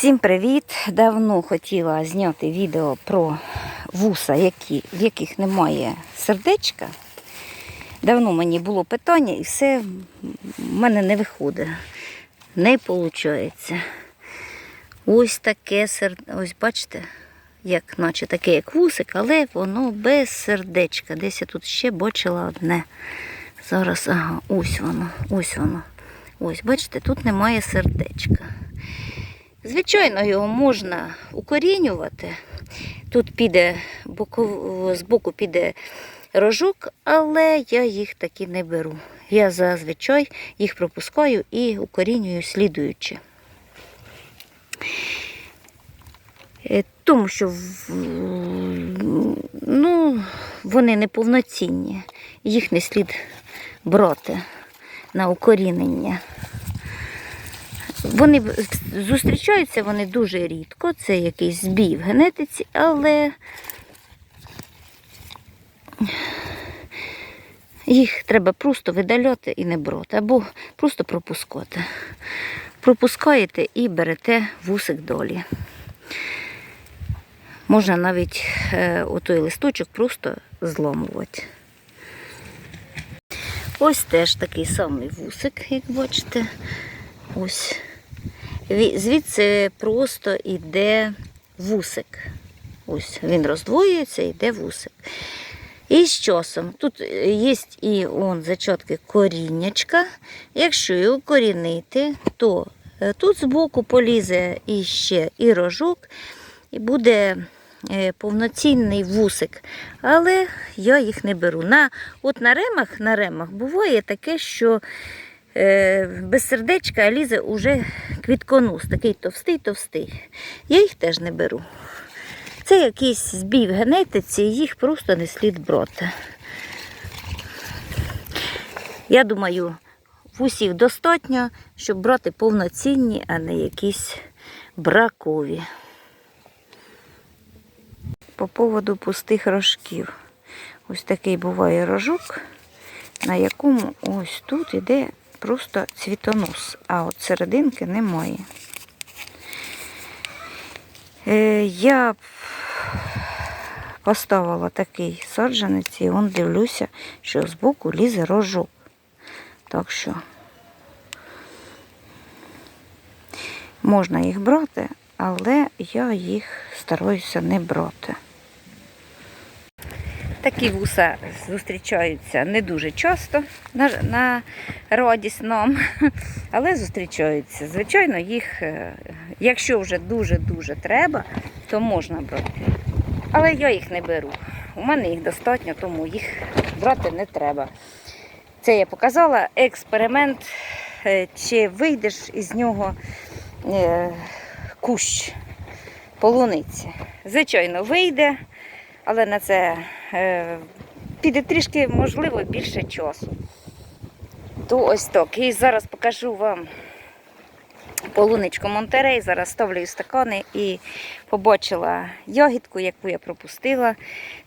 Всім привіт! Давно хотіла зняти відео про вуса, які, в яких немає сердечка. Давно мені було питання і все в мене не виходить. Не виходить. Ось таке сердечко. Ось бачите, як наче таке, як вусик, але воно без сердечка. Десь я тут ще бачила одне. Зараз, ага, ось воно, ось воно. Ось, бачите, тут немає сердечка. Звичайно, його можна укорінювати. Тут піде з боку піде рожок, але я їх таки не беру. Я зазвичай їх пропускаю і укорінюю слідуючи. Е, Тому що ну, вони неповноцінні, їх не слід брати на укорінення. Вони зустрічаються вони дуже рідко, це якийсь збій в генетиці, але їх треба просто видаляти і не брати, або просто пропускати. Пропускаєте і берете вусик долі. Можна навіть е, отой листочок просто зламувати. Ось теж такий самий вусик, як бачите. Ось. Ві- Звідси просто йде вусик. Ось він роздвоюється, йде вусик. І з часом тут є і он зачатки коріннячка. Якщо його корінити, то е, тут збоку полізе іще і рожок, і буде е, повноцінний вусик. Але я їх не беру. На, от на ремах, на ремах буває таке, що без сердечка лізе уже квітконос, такий товстий-товстий. Я їх теж не беру. Це якийсь збій в генетиці, їх просто не слід брати. Я думаю, вусів достатньо, щоб брати повноцінні, а не якісь бракові. По поводу пустих рожків. Ось такий буває рожок, на якому ось тут іде просто цвітонос, а от серединки немає. Е, я поставила такий саджанець і он дивлюся, що збоку лізе рожок. Так що можна їх брати, але я їх стараюся не брати. Такі вуса зустрічаються не дуже часто на, на радість але зустрічаються. Звичайно, їх, е, якщо вже дуже-дуже треба, то можна брати. Але я їх не беру. У мене їх достатньо, тому їх брати не треба. Це я показала експеримент, е, чи вийдеш із нього е, кущ полуниці. Звичайно, вийде, але на це піде трішки, можливо, більше часу. То ось так. І зараз покажу вам полуничку Монтерей. Зараз ставлю стакани і побачила ягідку, яку я пропустила.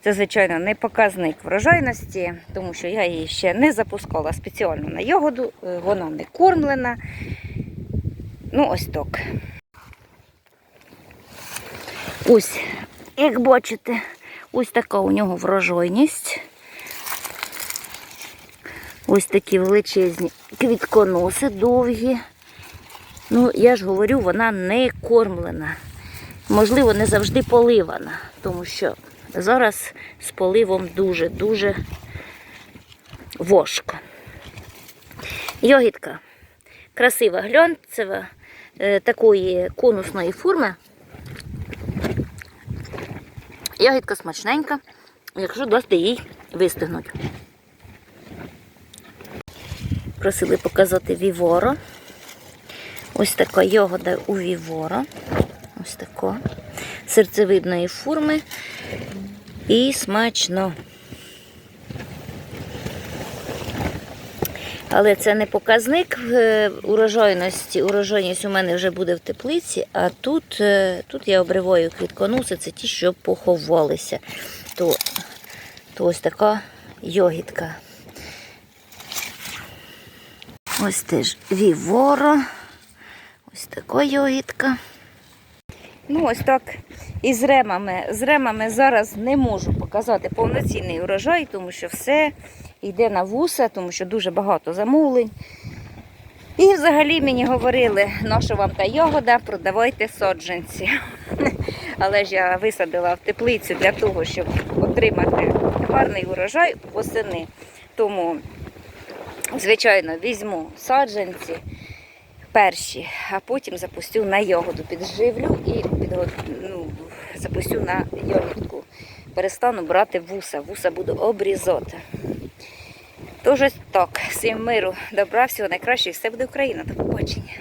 Це, звичайно, не показник врожайності, тому що я її ще не запускала спеціально на ягоду, е, вона не кормлена. Ну, ось так. Ось, як бачите, ось така у нього врожайність. Ось такі величезні квітконоси довгі. Ну, я ж говорю, вона не кормлена. Можливо, не завжди поливана, тому що зараз з поливом дуже-дуже важко. Йогітка красива глянцева, е, такої конусної форми. Ягідка смачненька, якщо дасте їй вистигнути. Просили показати вівора. Ось така ягода у вівора. Ось така. Серцевидної форми. І смачно. Але це не показник е, урожайності. Урожайність у мене вже буде в теплиці, а тут, е, тут я обриваю квітконоси, це ті, що поховалися. То, то ось така йогітка. Ось теж вівора. Ось така йогітка. Ну, ось так. І з ремами. З ремами зараз не можу показати повноцінний урожай, тому що все йде на вуса, тому що дуже багато замовлень. І взагалі мені говорили, наша вам та ягода, продавайте саджанці. Але ж я висадила в теплицю для того, щоб отримати гарний урожай восени. Тому, звичайно, візьму саджанці перші, а потім запустю на ягоду, підживлю і підго... ну, запустю на ягідку. Перестану брати вуса, вуса буду обрізати. Тож так, всім миру, добра, всього найкращого, і все буде Україна. До побачення.